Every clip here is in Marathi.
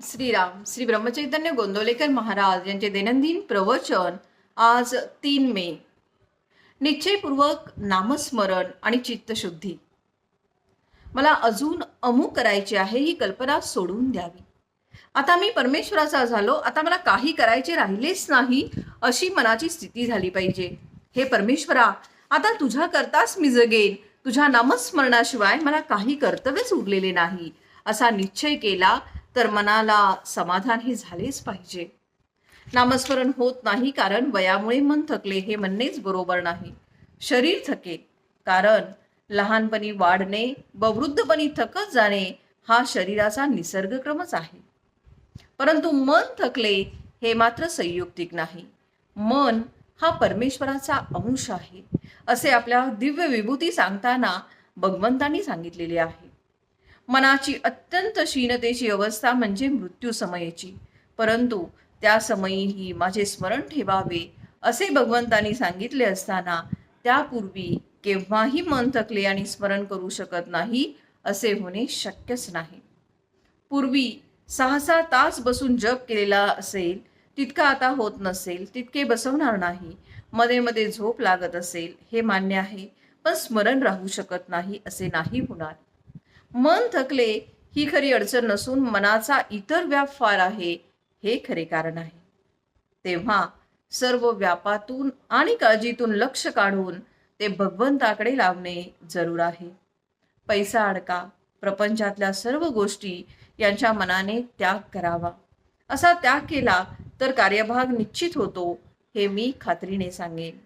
श्रीराम श्री ब्रह्मचैतन्य गोंदवलेकर महाराज यांचे दैनंदिन प्रवचन आज तीन मे. निश्चयपूर्वक नामस्मरण आणि चित्तशुद्धी. मला अजून अमुक करायचे आहे ही कल्पना सोडून द्यावी. आता मी परमेश्वराचा झालो आता मला काही करायचे राहिलेच नाही अशी मनाची स्थिती झाली पाहिजे. हे परमेश्वरा आता तुझ्या करताच मी जगेन. तुझ्या नामस्मरणाशिवाय मला काही कर्तव्यच उरलेले नाही. असा निश्चय केला तर मनाला समाधान हे झालेच पाहिजे. नामस्मरण होत नाही कारण वयामुळे मन थकले हे म्हणणेच बरोबर नाही. शरीर थके कारण लहानपणी वाढणे व वृद्धपणी थकत जाणे हा शरीराचा निसर्गक्रमच आहे. परंतु मन थकले हे मात्र संयुक्तिक नाही. मन हा परमेश्वराचा अंश आहे असे आपल्या दिव्य विभूती सांगताना भगवंतांनी सांगितलेले आहे. मनाची अत्यंत क्षीणतेची अवस्था म्हणजे मृत्यू समयेची. परंतु त्या समयीही माझे स्मरण ठेवावे असे भगवंतांनी सांगितले असताना त्यापूर्वी केव्हाही मन थकले आणि स्मरण करू शकत नाही असे होणे शक्यच नाही. पूर्वी सहा सहा तास बसून जप केलेला असेल तितका आता होत नसेल तितके बसवणार नाही मध्ये मध्ये झोप लागत असेल हे मान्य आहे पण स्मरण राहू शकत नाही असे नाही होणार. मन थकले ही खरी अडचण नसून मनाचा इतर व्याप फार आहे हे खरे कारण आहे. तेव्हा सर्व व्यापातून आणि काळजीतून लक्ष काढून ते भगवंताकडे लावणे जरूर आहे. पैसा अडका प्रपंचातल्या सर्व गोष्टी यांच्या मनाने त्याग करावा. असा त्याग केला तर कार्यभाग निश्चित होतो हे मी खात्रीने सांगेन.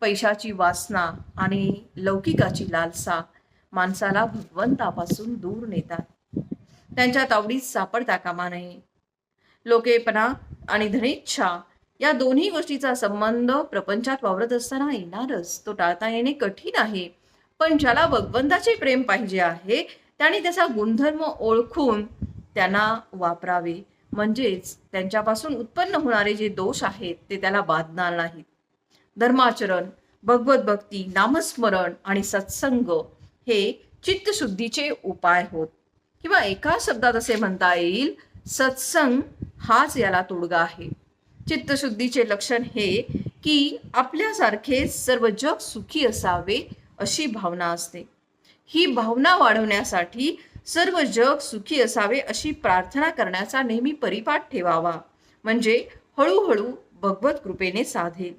पैशाची वासना आणि लौकिकाची लालसा माणसाला भगवंतापासून दूर नेतात. त्यांच्या तावडीत सापडता कामा नये. लोकेपणा आणि धनेच्छा या दोन्ही गोष्टीचा संबंध प्रपंचात वावरत असताना येणारच. तो टाळता येणे कठीण आहे. पण ज्याला भगवंताचे प्रेम पाहिजे आहे त्याने त्याचा गुणधर्म ओळखून त्यांना वापरावे. म्हणजेच त्यांच्यापासून उत्पन्न होणारे जे दोष आहेत ते त्याला बाधणार नाहीत. धर्माचरण भगवत भक्ती नामस्मरण आणि सत्संग हे चित्तशुद्धीचे उपाय होत. किंवा एका शब्दात असे म्हणता येईल सत्संग हाच याला तोडगा आहे. चित्तशुद्धीचे लक्षण हे की आपल्यासारखे सर्व जग सुखी असावे अशी भावना असते. ही भावना वाढवण्यासाठी सर्व जग सुखी असावे अशी प्रार्थना करण्याचा नेहमी परिपाठ ठेवावा. म्हणजे हळूहळू भगवत कृपेने साधेल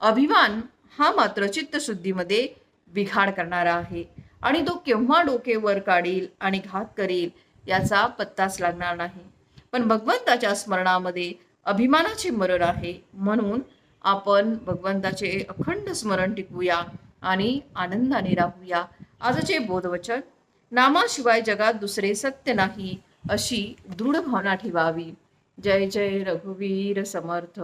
अभिमान हा मात्र चित्तशुद्धीमध्ये बिघाड करणारा आहे. आणि तो केव्हा डोके वर काढील आणि घात करेल याचा पत्ताच लागणार नाही. पण भगवंताच्या स्मरणामध्ये अभिमानाचे मरण आहे. म्हणून आपण भगवंताचे अखंड स्मरण टिकवूया आणि आनंदाने राहूया. आजचे बोधवचन नामाशिवाय जगात दुसरे सत्य नाही अशी दृढ भावना ठेवावी. जय जय रघुवीर समर्थ.